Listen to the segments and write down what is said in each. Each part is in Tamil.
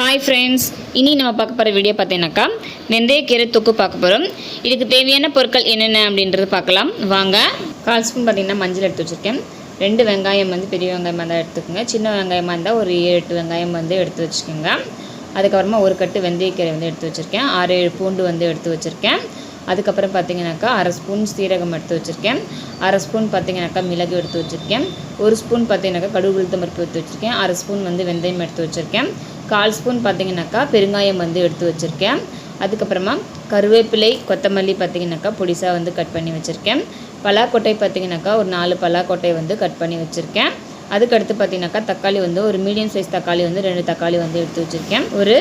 ஹாய் ஃப்ரெண்ட்ஸ் இனி நம்ம பார்க்க போகிற வீடியோ பார்த்தீங்கன்னாக்கா வெந்தயக்கீரை தொக்கு பார்க்க போகிறோம் இதுக்கு தேவையான பொருட்கள் என்னென்ன அப்படின்றது பார்க்கலாம். வாங்க. கால் ஸ்பூன் பார்த்தீங்கன்னா மஞ்சள் எடுத்து வச்சுருக்கேன். ரெண்டு வெங்காயம் வந்து பெரிய வெங்காயமாக இருந்தால் எடுத்துக்கோங்க. சின்ன வெங்காயமாக இருந்தால் ஒரு ஏழு எட்டு வெங்காயம் வந்து எடுத்து வச்சுக்கோங்க. அதுக்கப்புறமா ஒரு கட்டு வெந்தயக்கீரை வந்து எடுத்து வச்சுருக்கேன். ஆறு ஏழு பூண்டு வந்து எடுத்து வச்சுருக்கேன். அதுக்கப்புறம் பார்த்தீங்கன்னாக்கா அரை ஸ்பூன் சீரகம் எடுத்து வச்சுருக்கேன். அரை ஸ்பூன் பார்த்தீங்கன்னாக்கா மிளகு எடுத்து வச்சுருக்கேன். ஒரு ஸ்பூன் பார்த்தீங்கன்னாக்கா கடுகு உளுத்தம் பருப்பு எடுத்து வச்சுருக்கேன். அரை ஸ்பூன் வந்து வெந்தயம் எடுத்து வச்சுருக்கேன். கால் ஸ்பூன் பார்த்தீங்கன்னாக்கா பெருங்காயம் வந்து எடுத்து வச்சுருக்கேன். அதுக்கப்புறமா கருவேப்பிலை கொத்தமல்லி பார்த்தீங்கன்னாக்கா பொடிசாக வந்து கட் பண்ணி வச்சுருக்கேன். பலாக்கொட்டை பார்த்தீங்கன்னாக்கா ஒரு நாலு பலாக்கொட்டை வந்து கட் பண்ணி வச்சுருக்கேன். அதுக்கடுத்து பார்த்தீங்கன்னாக்கா தக்காளி வந்து ஒரு மீடியம் சைஸ் தக்காளி வந்து ரெண்டு தக்காளி வந்து எடுத்து வச்சுருக்கேன். ஒரு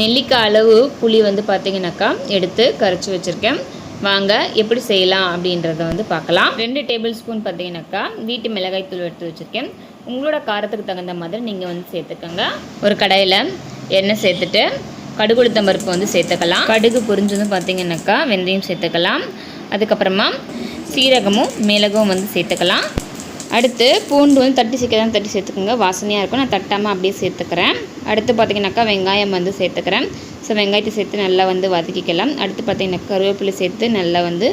நெல்லிக்காய் அளவு புளி வந்து பார்த்திங்கனாக்கா எடுத்து கரைச்சி வச்சுருக்கேன். வாங்க எப்படி செய்யலாம் அப்படின்றத வந்து பார்க்கலாம். ரெண்டு டேபிள் ஸ்பூன் பார்த்தீங்கன்னாக்கா வீட்டு மிளகாய் தூள் எடுத்து வச்சுருக்கேன். உங்களோட காரத்துக்கு தகுந்த மாதிரி நீங்கள் வந்து சேர்த்துக்கோங்க. ஒரு கடையில் எண்ணெய் சேர்த்துட்டு கடுகுளுத்தம் பருப்பு வந்து சேர்த்துக்கலாம். கடுகு பொரிஞ்சதும் பார்த்தீங்கன்னாக்கா வெந்தயம் சேர்த்துக்கலாம். அதுக்கப்புறமா சீரகமும் மிளகும் வந்து சேர்த்துக்கலாம். அடுத்து பூண்டு வந்து தட்டி சீக்கிரம் தட்டி சேர்த்துக்கோங்க. வாசனையாக இருக்கும். நான் தட்டாமல் அப்படியே சேர்த்துக்கிறேன். அடுத்து பார்த்தீங்கன்னாக்கா வெங்காயம் வந்து சேர்த்துக்கிறேன். ஸோ வெங்காயத்தை சேர்த்து நல்லா வந்து வதக்கிக்கலாம். அடுத்து பார்த்தீங்கன்னா கருவேப்பிலை சேர்த்து நல்லா வந்து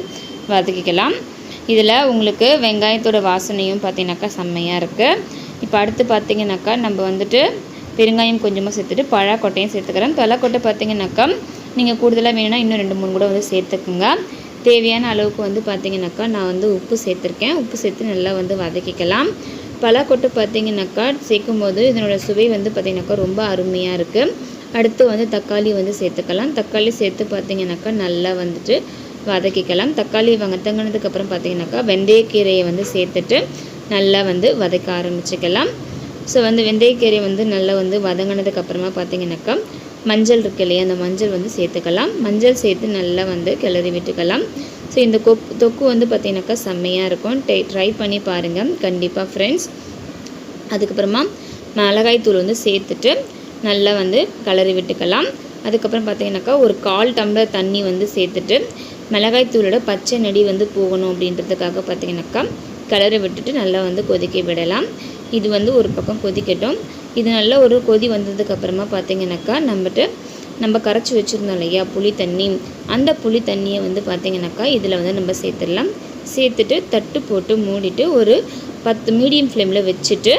வதக்கிக்கலாம். இதில் உங்களுக்கு வெங்காயத்தோட வாசனையும் பார்த்தீங்கன்னாக்கா செம்மையாக இருக்குது இப்போ அடுத்து பார்த்தீங்கன்னாக்கா நம்ம வந்துட்டு பெருங்காயம் கொஞ்சமாக சேர்த்துட்டு பழக்கொட்டையும் சேர்த்துக்கிறேன். பழக்கொட்டை பார்த்தீங்கன்னாக்கா நீங்கள் கூடுதலாக வேணும்னா இன்னும் ரெண்டு மூணு கூட வந்து சேர்த்துக்குங்க. தேவையான அளவுக்கு வந்து பார்த்தீங்கன்னாக்கா நான் வந்து உப்பு சேர்த்துருக்கேன். உப்பு சேர்த்து நல்லா வந்து வதக்கிக்கலாம். பலாக்கொட்டு பார்த்தீங்கன்னாக்கா சேர்க்கும் போது இதனோட சுவை வந்து பார்த்திங்கனாக்கா ரொம்ப அருமையாக இருக்குது அடுத்து வந்து தக்காளி வந்து சேர்த்துக்கலாம். தக்காளி சேர்த்து பார்த்தீங்கன்னாக்கா நல்லா வந்துட்டு வதக்கிக்கலாம். தக்காளி வதங்கினதுக்கப்புறம் பார்த்திங்கனாக்கா வெந்தயக்கீரையை வந்து சேர்த்துட்டு நல்லா வந்து வதக்க ஆரம்பிச்சுக்கலாம். ஸோ வந்து வெந்தயக்கீரை வந்து நல்லா வந்து வதங்கினதுக்கப்புறமா பார்த்தீங்கன்னாக்கா மஞ்சள் இருக்கு இல்லையா அந்த மஞ்சள் வந்து சேர்த்துக்கலாம். மஞ்சள் சேர்த்து நல்லா வந்து கிளறி விட்டுக்கலாம். ஸோ இந்த கொப் தொக்கு வந்து பார்த்தீங்கன்னாக்கா செம்மையாக இருக்கும். டை ட்ரை பண்ணி பாருங்கள் கண்டிப்பாக ஃப்ரெண்ட்ஸ் அதுக்கப்புறமா மிளகாய் தூள் வந்து சேர்த்துட்டு நல்லா வந்து கிளறி விட்டுக்கலாம். அதுக்கப்புறம் பார்த்தீங்கன்னாக்கா ஒரு கால் டம்ளர் தண்ணி வந்து சேர்த்துட்டு மிளகாய் தூளோட பச்சை நெடி வந்து போகணும் அப்படின்றதுக்காக பார்த்தீங்கன்னாக்கா கலரை விட்டுட்டு நல்லா வந்து கொதிக்க விடலாம். இது வந்து ஒரு பக்கம் கொதிக்கட்டும். இது நல்லா ஒரு கொதி வந்ததுக்கப்புறமா பார்த்தீங்கன்னாக்கா நம்மகிட்ட நம்ம கரைச்சி வச்சுருந்தோம் இல்லையா புளி தண்ணி. அந்த புளி தண்ணியை வந்து பார்த்திங்கனாக்கா இதில் வந்து நம்ம சேர்த்துடலாம். சேர்த்துட்டு தட்டு போட்டு மூடிட்டு ஒரு பத்து மீடியம் ஃப்ளேமில் வச்சுட்டு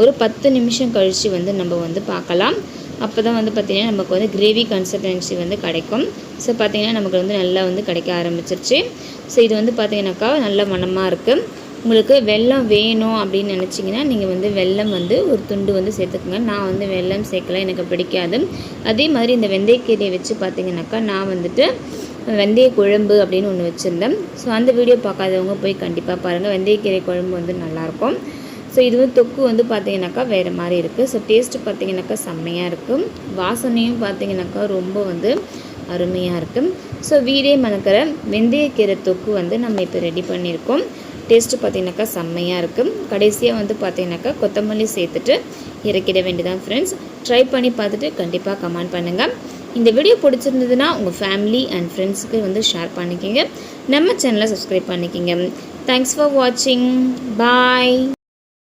ஒரு பத்து நிமிஷம் கழித்து வந்து நம்ம வந்து பார்க்கலாம். அப்போ தான் வந்து பார்த்திங்கன்னா நமக்கு வந்து கிரேவி கன்சிஸ்டன்சி வந்து கிடைக்கும். ஸோ பார்த்திங்கன்னா நமக்கு வந்து நல்லா வந்து கிடைக்க ஆரம்பிச்சிருச்சு. ஸோ இது வந்து பார்த்திங்கனாக்கா நல்ல மனமாக இருக்குது உங்களுக்கு வெல்லம் வேணும் அப்படின்னு நினச்சிங்கன்னா நீங்கள் வந்து வெல்லம் வந்து ஒரு துண்டு வந்து சேர்த்துக்கோங்க. நான் வந்து வெல்லம் சேர்க்கல எனக்கு பிடிக்காது. அதே மாதிரி இந்த வெந்தயக்கீரையை வச்சு பார்த்தீங்கன்னாக்கா நான் வந்துட்டு வெந்தய குழம்பு அப்படின்னு ஒன்று வச்சுருந்தேன். ஸோ அந்த வீடியோ பார்க்காதவங்க போய் கண்டிப்பாக பாருங்கள் வெந்தயக்கீரை குழம்பு வந்து நல்லாயிருக்கும். ஸோ இது வந்து தொக்கு வந்து பார்த்திங்கனாக்கா வேறு மாதிரி இருக்குது ஸோ டேஸ்ட்டு பார்த்திங்கனாக்கா செம்மையாக இருக்கும் வாசனையும் பார்த்தீங்கன்னாக்கா ரொம்ப வந்து அருமையாக இருக்கும் ஸோ வீடே மணக்கிற வெந்தயக்கீரை தொக்கு வந்து நம்ம இப்போ ரெடி பண்ணியிருக்கோம். டேஸ்ட்டு பார்த்தீங்கன்னாக்கா செம்மையாக இருக்கும் கடைசியாக வந்து பார்த்தீங்கன்னாக்கா கொத்தமல்லி சேர்த்துட்டு இறக்கிட வேண்டியதான் ஃப்ரெண்ட்ஸ் ட்ரை பண்ணி பார்த்துட்டு கண்டிப்பாக கமெண்ட் பண்ணுங்கள் இந்த வீடியோ பிடிச்சிருந்ததுன்னா உங்கள் ஃபேமிலி அண்ட் ஃப்ரெண்ட்ஸுக்கு வந்து ஷேர் பண்ணிக்கிங்க. நம்ம சேனலை சப்ஸ்கிரைப் பண்ணிக்கிங்க. தேங்க்ஸ் ஃபார் வாட்சிங் பாய்